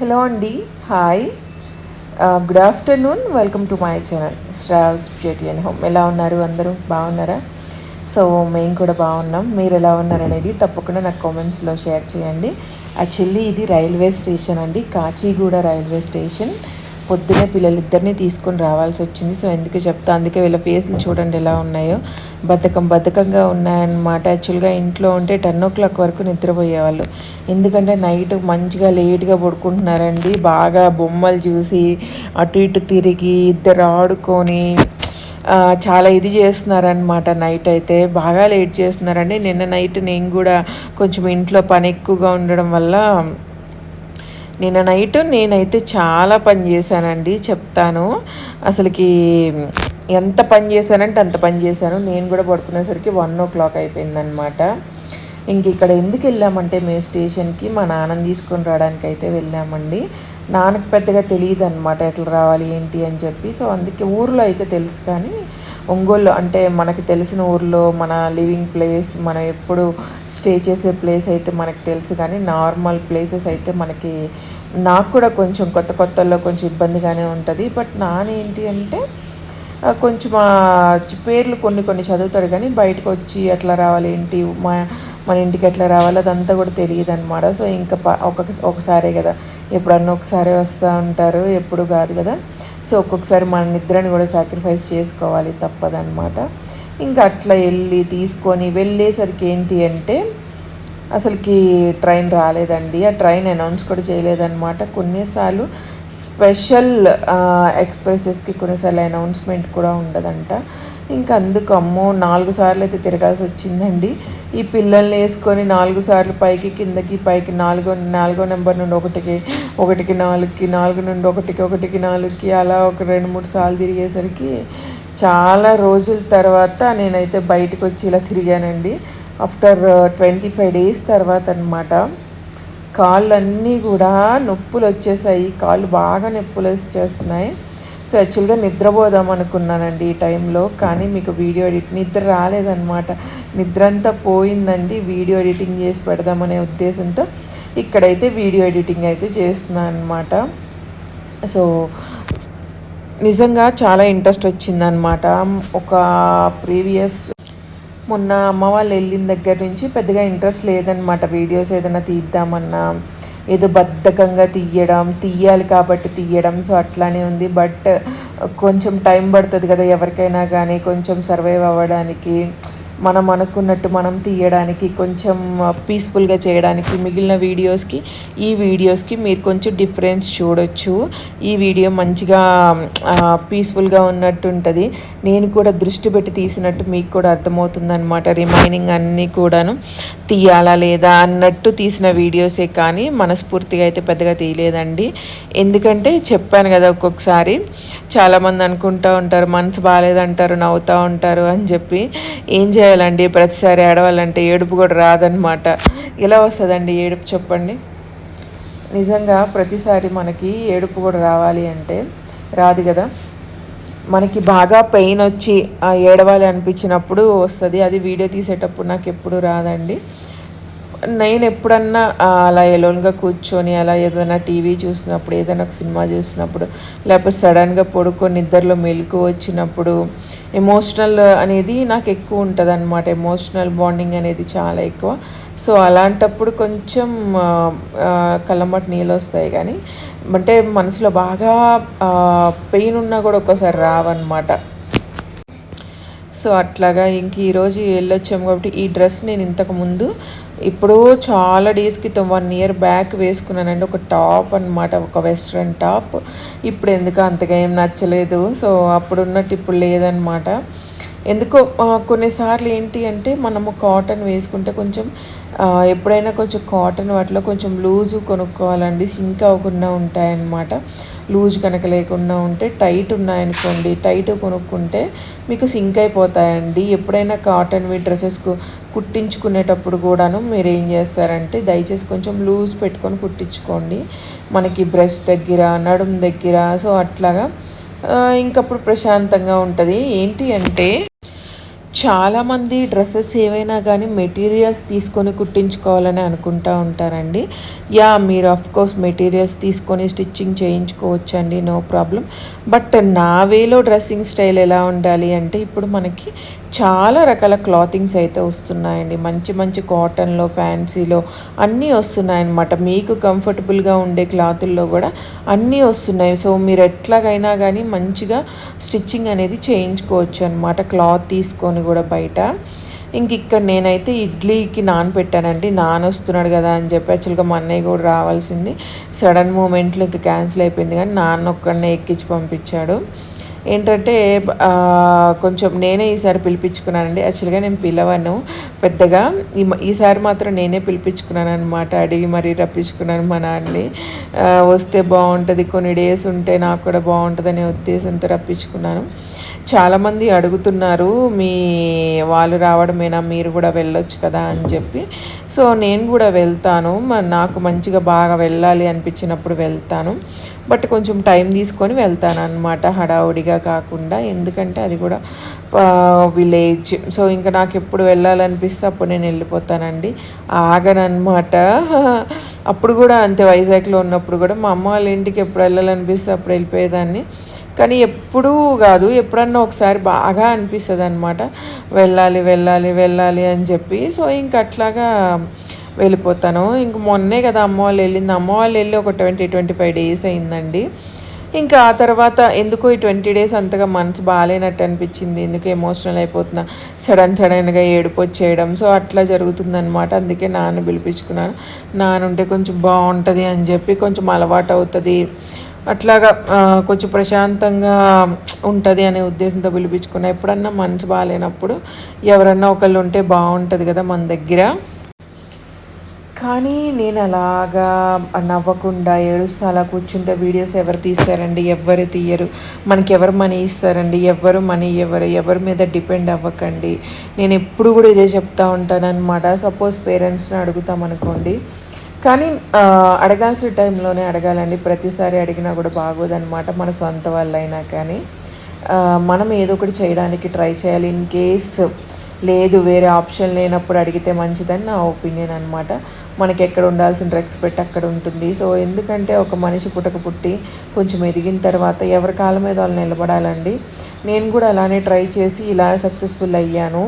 Hello అండి hi. Good afternoon welcome to my channel Shravs beauty and home. ఎలా ఉన్నారు అందరూ? బాగున్నారా? సో మేము కూడా బాగున్నాం. మీరు ఎలా ఉన్నారనేది తప్పకుండా నాకు కామెంట్స్లో షేర్ చేయండి. యాక్చువల్లీ ఇది రైల్వే స్టేషన్ అండి కాచిగూడ రైల్వే స్టేషన్. పొద్దునే పిల్లలిద్దరిని తీసుకొని రావాల్సి వచ్చింది. సో ఎందుకు చెప్తా అందుకే వీళ్ళ ఫేస్లు చూడండి ఎలా ఉన్నాయో. బద్ధకం బద్ధకంగా ఉన్నాయన్నమాట. యాక్చువల్గా ఇంట్లో ఉంటే టెన్ ఓ క్లాక్ వరకు నిద్రపోయేవాళ్ళు. ఎందుకంటే నైట్ మంచిగా లేట్గా పడుకుంటున్నారండి. బాగా బొమ్మలు చూసి అటు ఇటు తిరిగి ఇద్దరు ఆడుకొని చాలా ఇది చేస్తున్నారనమాట నైట్ అయితే. బాగా లేట్ చేస్తున్నారండి. నిన్న నైట్ నేను కూడా కొంచెం ఇంట్లో పని ఎక్కువగా ఉండడం వల్ల నిన్న నైట్ నేనైతే చాలా పని చేశానండి చెప్తాను. అసలుకి ఎంత పని చేశానంటే అంత పని చేశాను. నేను కూడా పడుకునేసరికి వన్ ఓ క్లాక్ అయిపోయిందనమాట ఇంక ఇక్కడ ఎందుకు వెళ్ళామంటే మేము స్టేషన్కి మా నాన్నని తీసుకొని రావడానికి అయితే వెళ్ళామండి. నాన్నకు పెద్దగా తెలియదు అనమాట ఎట్లా రావాలి ఏంటి అని చెప్పి. సో అందుకే ఊర్లో అయితే తెలుసు కానీ ఒంగోలు అంటే మనకి తెలిసిన ఊర్లో మన లివింగ్ ప్లేస్ మనం ఎప్పుడు స్టే చేసే ప్లేస్ అయితే మనకు తెలుసు కానీ నార్మల్ ప్లేసెస్ అయితే మనకి నాకు కూడా కొంచెం కొత్త కొత్తల్లో కొంచెం ఇబ్బందిగానే ఉంటుంది. బట్ నానేంటి అంటే కొంచెం పేర్లు కొన్ని కొన్ని చదువుతాడు కానీ బయటకు వచ్చి ఎట్లా రావాలి ఏంటి? మా మన ఇంటికి ఎట్లా రావాలో అదంతా కూడా తెలియదు అనమాట సో ఇంకా ఒక ఒకసారే కదా. ఎప్పుడన్నా ఒకసారి వస్తూ ఉంటారు ఎప్పుడు కాదు కదా. సో ఒక్కొక్కసారి మన నిద్రని కూడా సాక్రిఫైస్ చేసుకోవాలి తప్పదనమాట ఇంకా అట్లా వెళ్ళి తీసుకొని వెళ్ళేసరికి ఏంటి అంటే అసలుకి ట్రైన్ రాలేదండి. ఆ ట్రైన్ అనౌన్స్ కూడా చేయలేదన్నమాట. కొన్నిసార్లు స్పెషల్ ఎక్స్ప్రెసెస్కి కొన్నిసార్లు అనౌన్స్మెంట్ కూడా ఉండదంట. ఇంకా అందుకు అమ్మో నాలుగు సార్లు అయితే తిరగాల్సి వచ్చిందండి. ఈ పిల్లల్ని వేసుకొని నాలుగు సార్లు పైకి కిందకి పైకి నాలుగో నాలుగో నెంబర్ నుండి ఒకటికి ఒకటికి నాలుగుకి నాలుగు నుండి ఒకటికి ఒకటికి నాలుగుకి అలా ఒక రెండు మూడు సార్లు తిరిగేసరికి చాలా రోజుల తర్వాత నేనైతే బయటకు వచ్చి ఇలా తిరిగానండి. ఆఫ్టర్ ట్వంటీ ఫైవ్ డేస్ తర్వాత అనమాట కాళ్ళన్నీ కూడా నొప్పులు వచ్చేసాయి. కాళ్ళు బాగా నొప్పులు వచ్చేస్తున్నాయి. సో యాక్చువల్గా నిద్రపోదాం అనుకున్నానండి ఈ టైంలో కానీ మీకు వీడియో ఎడిట్ నిద్ర రాలేదనమాట నిద్ర అంతా పోయిందండి వీడియో ఎడిటింగ్ చేసి పెడదామనే ఉద్దేశంతో ఇక్కడైతే వీడియో ఎడిటింగ్ అయితే చేస్తున్నాను అనమాట సో నిజంగా చాలా ఇంట్రెస్ట్ వచ్చిందనమాట ఒక ప్రీవియస్ మొన్న అమ్మ వాళ్ళు వెళ్ళిన దగ్గర నుంచి పెద్దగా ఇంట్రెస్ట్ లేదనమాట వీడియోస్ ఏదైనా తీద్దామన్నా. ఏదో బద్ధకంగా తీయడం తీయాలి కాబట్టి తీయడం. సో అట్లానే ఉంది. బట్ కొంచెం టైం పడుతుంది కదా ఎవరికైనా కానీ కొంచెం సర్వైవ్ అవ్వడానికి. మనం అనుకున్నట్టు మనం తీయడానికి కొంచెం పీస్ఫుల్గా చేయడానికి మిగిలిన వీడియోస్కి ఈ వీడియోస్కి మీరు కొంచెం డిఫరెన్స్ చూడొచ్చు. ఈ వీడియో మంచిగా పీస్ఫుల్గా ఉన్నట్టు ఉంటుంది నేను కూడా దృష్టి పెట్టి తీసినట్టు మీకు కూడా అర్థమవుతుందనమాట రిమైనింగ్ అన్నీ కూడాను తీయాలా లేదా అన్నట్టు తీసిన వీడియోసే కానీ మనస్ఫూర్తిగా అయితే పెద్దగా తీయలేదండి. ఎందుకంటే చెప్పాను కదా ఒక్కొక్కసారి చాలామంది అనుకుంటూ ఉంటారు మనసు బాగాలేదంటారు నవ్వుతూ ఉంటారు అని చెప్పి. ఏం చేయాలి? చేయాలండి ప్రతిసారి ఏడవాలంటే ఏడుపు కూడా రాదనమాట ఎలా వస్తుందండి ఏడుపు చెప్పండి? నిజంగా ప్రతిసారి మనకి ఏడుపు కూడా రావాలి అంటే రాదు కదా. మనకి బాగా పెయిన్ వచ్చి ఏడవాలి అనిపించినప్పుడు వస్తుంది. అది వీడియో తీసేటప్పుడు నాకు ఎప్పుడు రాదండి. నేను ఎప్పుడన్నా అలా ఎలోన్గా కూర్చొని అలా ఏదైనా టీవీ చూసినప్పుడు ఏదైనా ఒక సినిమా చూసినప్పుడు లేకపోతే సడన్గా పడుకొని నిద్రలో మెలకు వచ్చినప్పుడు ఎమోషనల్ అనేది నాకు ఎక్కువ ఉంటుంది అనమాట ఎమోషనల్ బాండింగ్ అనేది చాలా ఎక్కువ. సో అలాంటప్పుడు కొంచెం కళ్ళమ్మటి నీళ్ళు వస్తాయి కానీ అంటే మనసులో బాగా పెయిన్ ఉన్నా కూడా ఒక్కోసారి రావన్నమాట. సో అట్లాగా ఇంక ఈరోజు వెళ్ళొచ్చాము కాబట్టి ఈ డ్రెస్ నేను ఇంతకుముందు ఇప్పుడు చాలా డేస్ క్రితం వన్ ఇయర్ బ్యాక్ వేసుకున్నానండి. ఒక టాప్ అనమాట ఒక వెస్ట్రన్ టాప్ ఇప్పుడు ఎందుకు అంతగా ఏం నచ్చలేదు. సో అప్పుడున్నట్టు ఇప్పుడు లేదనమాట ఎందుకో కొన్నిసార్లు ఏంటి అంటే మనము కాటన్ వేసుకుంటే కొంచెం ఎప్పుడైనా కొంచెం కాటన్ వాటిలో కొంచెం లూజు కొనుక్కోవాలండి. సింక్ అవ్వకుండా ఉంటాయన్నమాట. లూజ్ కనుక లేకుండా ఉంటే టైట్ ఉన్నాయనుకోండి టైట్ కొనుక్కుంటే మీకు సింక్ అయిపోతాయండి. ఎప్పుడైనా కాటన్వి డ్రెస్సెస్ కుట్టించుకునేటప్పుడు కూడాను మీరు ఏం చేస్తారంటే దయచేసి కొంచెం లూజ్ పెట్టుకొని కుట్టించుకోండి. మనకి బ్రెస్ట్ దగ్గర నడుము దగ్గర సో అట్లాగా ఇంకప్పుడు ప్రశాంతంగా ఉంటుంది. ఏంటి అంటే చాలామంది డ్రెస్సెస్ ఏవైనా కానీ మెటీరియల్స్ తీసుకొని కుట్టించుకోవాలని అనుకుంటూ ఉంటారండి. యా మీరు కోర్స్ మెటీరియల్స్ తీసుకొని స్టిచ్చింగ్ చేయించుకోవచ్చండి నో ప్రాబ్లం. బట్ నా వేలో డ్రెస్సింగ్ స్టైల్ ఎలా ఉండాలి అంటే ఇప్పుడు మనకి చాలా రకాల క్లాతింగ్స్ అయితే వస్తున్నాయండి. మంచి మంచి కాటన్లో ఫ్యాన్సీలో అన్నీ వస్తున్నాయన్నమాట. మీకు కంఫర్టబుల్గా ఉండే క్లాతుల్లో కూడా అన్నీ వస్తున్నాయి. సో మీరు ఎట్లాగైనా కానీ మంచిగా స్టిచ్చింగ్ అనేది చేయించుకోవచ్చు అనమాట క్లాత్ తీసుకొని కూడా బయట. ఇంక ఇక్కడ నేనైతే ఇడ్లీకి నానపెట్టానండి. నానొస్తున్నాడు కదా అని చెప్పి యాక్చువల్గా మా అన్నయ్య కూడా రావాల్సింది. సడన్ మూమెంట్లో ఇంక క్యాన్సిల్ అయిపోయింది. కానీ నాన్న ఒక్కడనే ఎక్కించి పంపించాడు. ఏంటంటే కొంచెం నేనే ఈసారి పిలిపించుకున్నానండి. యాక్చువల్గా నేను పిలవను. పెద్దగా ఈ ఈసారి మాత్రం నేనే పిలిపించుకున్నాను అనమాట అడిగి మరీ రప్పించుకున్నాను మా నాన్నని. వస్తే బాగుంటుంది. కొన్ని డేస్ ఉంటే నాకు కూడా బాగుంటుంది అనే ఉద్దేశంతో రప్పించుకున్నాను. చాలామంది అడుగుతున్నారు మీ వాళ్ళు రావడమేనా? మీరు కూడా వెళ్ళొచ్చు కదా? అని చెప్పి. సో నేను కూడా వెళ్తాను. నాకు మంచిగా బాగా వెళ్ళాలి అనిపించినప్పుడు వెళ్తాను. బట్ కొంచెం టైం తీసుకొని వెళ్తాను అనమాట హడావుడిగా కాకుండా. ఎందుకంటే అది కూడా విలేజ్. సో ఇంకా నాకు ఎప్పుడు వెళ్ళాలనిపిస్తే అప్పుడు నేను వెళ్ళిపోతానండి. ఆగనమాట అప్పుడు కూడా అంతే వైజాగ్లో ఉన్నప్పుడు కూడా. మా అమ్మ వాళ్ళ ఇంటికి ఎప్పుడు వెళ్ళాలనిపిస్తే అప్పుడు వెళ్ళిపోయేదాన్ని. కానీ ఎప్పుడూ కాదు ఎప్పుడన్నా ఒకసారి బాగా అనిపిస్తుంది అనమాట వెళ్ళాలి వెళ్ళాలి వెళ్ళాలి అని చెప్పి. సో ఇంక అట్లాగా వెళ్ళిపోతాను. ఇంక మొన్నే కదా అమ్మ వాళ్ళు వెళ్ళింది. అమ్మ వాళ్ళు వెళ్ళి ఒక ట్వంటీ ట్వంటీ ఫైవ్ డేస్ అయిందండి. ఇంకా ఆ తర్వాత ఎందుకో ఈ ట్వంటీ డేస్ అంతగా మనసు బాగాలేనట్టు అనిపించింది. ఎందుకు ఎమోషనల్ అయిపోతున్నా? సడన్ సడన్గా ఏడుపు వచ్చేయడం. సో అట్లా జరుగుతుందనమాట అందుకే నాన్న పిలిపించుకున్నాను. నాన్న ఉంటే కొంచెం బాగుంటుంది అని చెప్పి కొంచెం అలవాటు అవుతుంది. అట్లాగా కొంచెం ప్రశాంతంగా ఉంటుంది అనే ఉద్దేశంతో పిలిపించుకున్నా. ఎప్పుడన్నా మనసు బాగాలేనప్పుడు ఎవరన్నా ఒకళ్ళు ఉంటే బాగుంటుంది కదా మన దగ్గర. కానీ నేను అలాగా నవ్వకుండా ఏడుస్తూ అలా కూర్చుంటే వీడియోస్ ఎవరు తీస్తారండి? ఎవరు తీయరు. మనకి ఎవరు మనీ ఇస్తారండి? ఎవరు మనీ ఎవరు ఎవరి మీద డిపెండ్ అవ్వకండి. నేను ఎప్పుడు కూడా ఇదే చెప్తా ఉంటాను అనమాట సపోజ్ పేరెంట్స్ని అడుగుతామనుకోండి కానీ అడగాల్సిన టైంలోనే అడగాలండి. ప్రతిసారి అడిగినా కూడా బాగోదన్నమాట మన సొంత వాళ్ళైనా కానీ. మనం ఏదో ఒకటి చేయడానికి ట్రై చేయాలి. ఇన్ కేస్ లేదు వేరే ఆప్షన్ లేనప్పుడు అడిగితే మంచిదని నా ఒపీనియన్ అనమాట మనకి ఎక్కడ ఉండాల్సిన రెస్పెక్ట్ అక్కడ ఉంటుంది. సో ఎందుకంటే ఒక మనిషి పుట్టక పుట్టి కొంచెం ఎదిగిన తర్వాత ఎవరి కాలం మీద వాళ్ళు నిలబడాలండి. నేను కూడా అలానే ట్రై చేసి ఇలా సక్సెస్ఫుల్ అయ్యాను.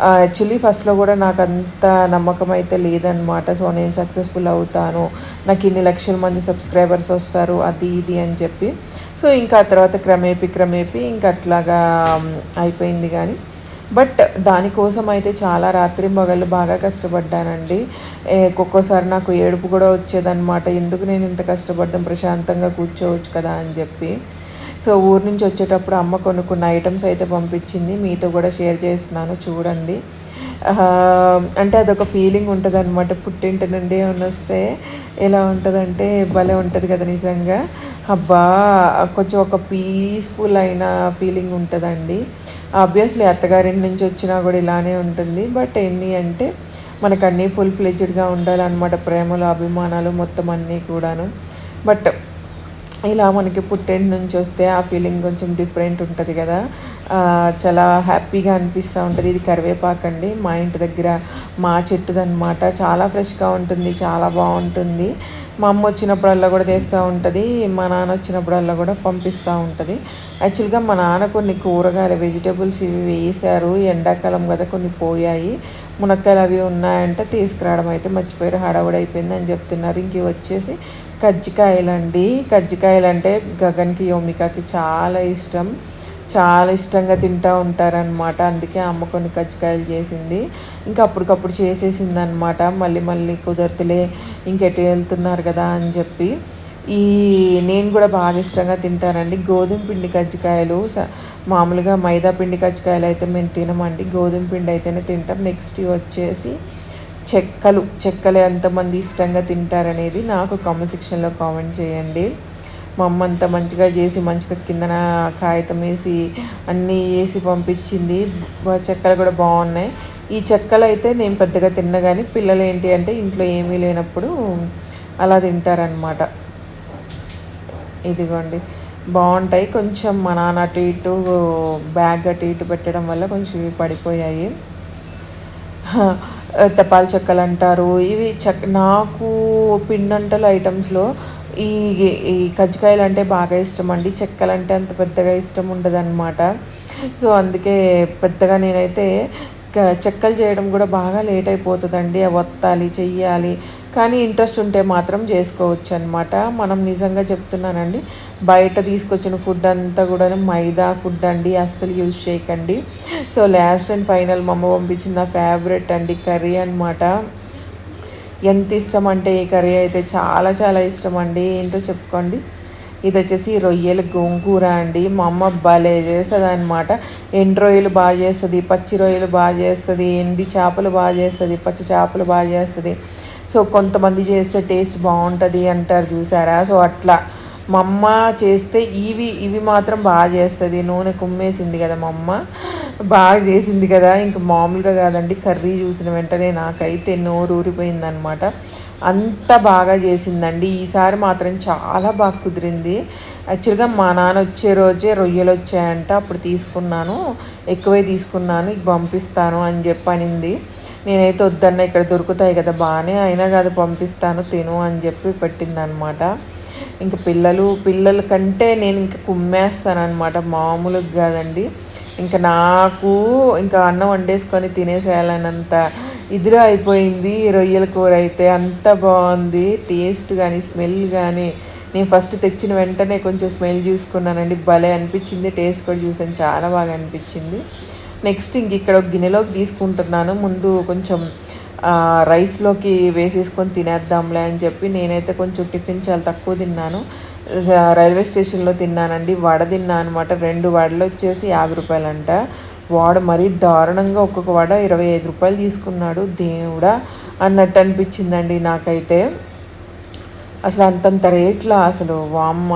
యాక్చువల్లీ ఫస్ట్లో కూడా నాకు అంత నమ్మకం అయితే లేదనమాట సో నేను సక్సెస్ఫుల్ అవుతాను. నాకు ఇన్ని లక్షల మంది సబ్స్క్రైబర్స్ వస్తారు అది ఇది అని చెప్పి. సో ఇంకా ఆ తర్వాత క్రమేపీ క్రమేపీ ఇంకా అట్లాగా అయిపోయింది కానీ. బట్ దానికోసం అయితే చాలా రాత్రి మగళ్ళు బాగా కష్టపడ్డానండి. ఒక్కొక్కసారి నాకు ఏడుపు కూడా వచ్చేదన్నమాట. ఎందుకు నేను ఇంత కష్టపడ్డాను ప్రశాంతంగా కూర్చోవచ్చు కదా అని చెప్పి. సో ఊరు నుంచి వచ్చేటప్పుడు అమ్మ కొన్ని కొన్ని ఐటమ్స్ అయితే పంపించింది. మీతో కూడా షేర్ చేస్తున్నాను చూడండి. అంటే అదొక ఫీలింగ్ ఉంటుంది అనమాట పుట్టింటి నుండి వస్తే ఎలా ఉంటుందంటే భలే ఉంటుంది కదా నిజంగా. అబ్బా కొంచెం ఒక పీస్ఫుల్ అయిన ఫీలింగ్ ఉంటుందండి. ఆబ్వియస్లీ అత్తగారింటి నుంచి వచ్చినా కూడా ఇలానే ఉంటుంది. బట్ ఏంటి అంటే మనకు అన్నీ ఫుల్ ఫ్లెజ్డ్గా ఉండాలన్నమాట. ప్రేమలు అభిమానాలు మొత్తం అన్నీ కూడాను. బట్ ఇలా మనకి పుట్టెంట్ నుంచి వస్తే ఆ ఫీలింగ్ కొంచెం డిఫరెంట్ ఉంటుంది కదా. చాలా హ్యాపీగా అనిపిస్తూ ఉంటుంది. ఇది కరివేపాకు అండి. మా ఇంటి దగ్గర మా చెట్టుదనమాట చాలా ఫ్రెష్గా ఉంటుంది. చాలా బాగుంటుంది. మా అమ్మ వచ్చినప్పుడల్లా కూడా తెస్తూ ఉంటుంది. మా నాన్న వచ్చినప్పుడల్లా కూడా పంపిస్తూ ఉంటుంది. యాక్చువల్గా మా నాన్న కొన్ని కూరగాయలు వెజిటేబుల్స్ ఇవి వేసారు ఎండాకాలం కదా కొన్ని పోయాయి. మునక్కాయలు అవి ఉన్నాయంటే. తీసుకురావడం అయితే మర్చిపోయారు. హడావుడి అయిపోయింది అని చెప్తున్నారు. ఇంక వచ్చేసి కజ్జికాయలండి. కజ్జికాయలు అంటే గగన్కి యోమికాకి చాలా ఇష్టం. చాలా ఇష్టంగా తింటూ ఉంటారనమాట అందుకే అమ్మ కొన్ని కజ్జికాయలు చేసింది. ఇంకా అప్పటికప్పుడు చేసేసింది అనమాట మళ్ళీ మళ్ళీ కుదరతులే ఇంకెటు వెళ్తున్నారు కదా అని చెప్పి. ఈ నేను కూడా బాగా ఇష్టంగా తింటానండి. గోధుమ పిండి కజ్జికాయలు మామూలుగా మైదా పిండి కజ్జికాయలు అయితే మేము తినమండి. గోధుమ పిండి అయితేనే తింటాం. నెక్స్ట్ వచ్చేసి చెక్కలు చెక్కలు ఎంతమంది ఇష్టంగా తింటారనేది నాకు కామెంట్ సెక్షన్లో కామెంట్ చేయండి. మా అమ్మ అంత మంచిగా చేసి మంచిగా కిందన కాగితం వేసి అన్నీ వేసి పంపించింది. చెక్కలు కూడా బాగున్నాయి. ఈ చెక్కలు అయితే నేను పెద్దగా తిన్నా కానీ పిల్లలు ఏంటి అంటే ఇంట్లో ఏమీ లేనప్పుడు అలా తింటారనమాట ఇదిగోండి. బాగుంటాయి. కొంచెం మా నాన్న అటు ఇటు బ్యాగ్ అటు ఇటు పెట్టడం వల్ల కొంచెం పడిపోయాయి. తపాల చెక్కలు అంటారు. ఇవి చెక్క నాకు పిండంటల ఐటమ్స్లో ఈ ఈ కజ్జికాయలు అంటే బాగా ఇష్టం అండి. చెక్కలు అంటే అంత పెద్దగా ఇష్టం ఉండదు సో అందుకే పెద్దగా నేనైతే చెక్కలు చేయడం కూడా బాగా లేట్ అయిపోతుందండి. అవి వత్తాలి చెయ్యాలి. కానీ ఇంట్రెస్ట్ ఉంటే మాత్రం చేసుకోవచ్చు అనమాట మనం నిజంగా చెప్తున్నానండి బయట తీసుకొచ్చిన ఫుడ్ అంతా కూడా మైదా ఫుడ్ అండి అస్సలు యూజ్ చేయకండి. సో లాస్ట్ అండ్ ఫైనల్ మా అమ్మ పంపించిన ఫేవరెట్ అండి కర్రీ అనమాట ఎంత ఇష్టం అంటే ఈ కర్రీ అయితే చాలా చాలా ఇష్టం అండి. ఏంటో చెప్పుకోండి. ఇది వచ్చేసి రొయ్యలు గోంగూర అండి. మా అమ్మ భలే చేస్తుంది అనమాట ఎండు రొయ్యలు బాగా చేస్తుంది పచ్చి రొయ్యలు బాగా చేస్తుంది ఎండి చేపలు బాగా చేస్తుంది పచ్చి చేపలు బాగా చేస్తుంది. సో కొంతమంది చేస్తే టేస్ట్ బాగుంటుంది అంటారు చూసారా? సో అట్లా. మా అమ్మ చేస్తే ఇవి ఇవి మాత్రం బాగా చేస్తుంది. నూనె కుమ్మేసింది కదా మా అమ్మ. బాగా చేసింది కదా. ఇంక మామూలుగా కాదండి. కర్రీ చూసిన వెంటనే నాకైతే నోరు ఊరిపోయిందనమాట అంత బాగా చేసిందండి. ఈసారి మాత్రం చాలా బాగా కుదిరింది. యాక్చువల్గా మా నాన్న వచ్చే రోజే రొయ్యలు వచ్చాయంట. అప్పుడు తీసుకున్నాను. ఎక్కువే తీసుకున్నాను. పంపిస్తాను అని చెప్పి అనింది నేనైతే వద్దన్న ఇక్కడ దొరుకుతాయి కదా బాగానే. అయినా కాదు పంపిస్తాను తిను అని చెప్పి పెట్టిందనమాట ఇంక పిల్లలు పిల్లల కంటే నేను ఇంక కుమ్మేస్తాను అనమాట మామూలుగా కాదండి. ఇంకా నాకు ఇంకా అన్నం వండేసుకొని తినేసేయాలన్నంత ఇదిలో అయిపోయింది. రొయ్యల కూర అయితే అంత బాగుంది. టేస్ట్ కానీ స్మెల్ కానీ నేను ఫస్ట్ తెచ్చిన వెంటనే కొంచెం స్మెల్ చూసుకున్నానండి. భలే అనిపించింది. టేస్ట్ కూడా చూసాను. చాలా బాగా అనిపించింది. నెక్స్ట్ ఇంక ఇక్కడ ఒక గిన్నెలోకి తీసుకుంటున్నాను. ముందు కొంచెం రైస్లోకి వేసేసుకొని తినేద్దాంలే అని చెప్పి నేనైతే కొంచెం టిఫిన్ చాలా తక్కువ తిన్నాను. రైల్వే స్టేషన్లో తిన్నానండి. వడ తిన్నా అనమాట రెండు వడలు వచ్చేసి యాభై రూపాయలంట. వాడ మరీ దారుణంగా ఒక్కొక్క వడ ఇరవై ఐదు రూపాయలు తీసుకున్నాడు. దేవుడా అన్నట్టు అనిపించిందండి నాకైతే. అసలు అంతంత రేట్ల అసలు వామ్మ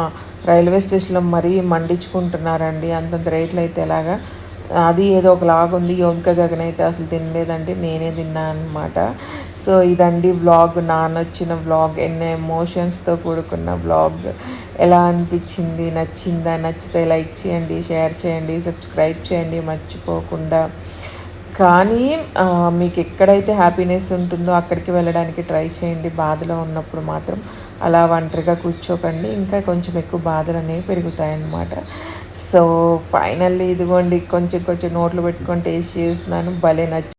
రైల్వే స్టేషన్లో మరీ మండించుకుంటున్నారండి. అంతంత రేట్లు అయితే ఎలాగా? అది ఏదో ఒకలాగా ఉంది యోమిక గగన్ అయితే అసలు తినలేదండి. నేనే తిన్నాను అనమాట సో ఇదండి వ్లాగ్ నానొచ్చిన వ్లాగ్ ఎన్నో ఎమోషన్స్తో కూడుకున్న వ్లాగ్ ఎలా అనిపించింది? నచ్చిందా? నచ్చితే లైక్ చేయండి షేర్ చేయండి సబ్స్క్రైబ్ చేయండి మర్చిపోకుండా. కానీ మీకు ఎక్కడైతే హ్యాపీనెస్ ఉంటుందో అక్కడికి వెళ్ళడానికి ట్రై చేయండి. బాధలో ఉన్నప్పుడు మాత్రం అలా ఒంటరిగా కూర్చోకండి. ఇంకా కొంచెం ఎక్కువ బాధలు అనేవి పెరుగుతాయన్నమాట. సో ఫైనల్లీ ఇదిగోండి. కొంచెం కొంచెం నోట్లు పెట్టుకొని టేస్ట్ చేస్తున్నాను. భలే నచ్చి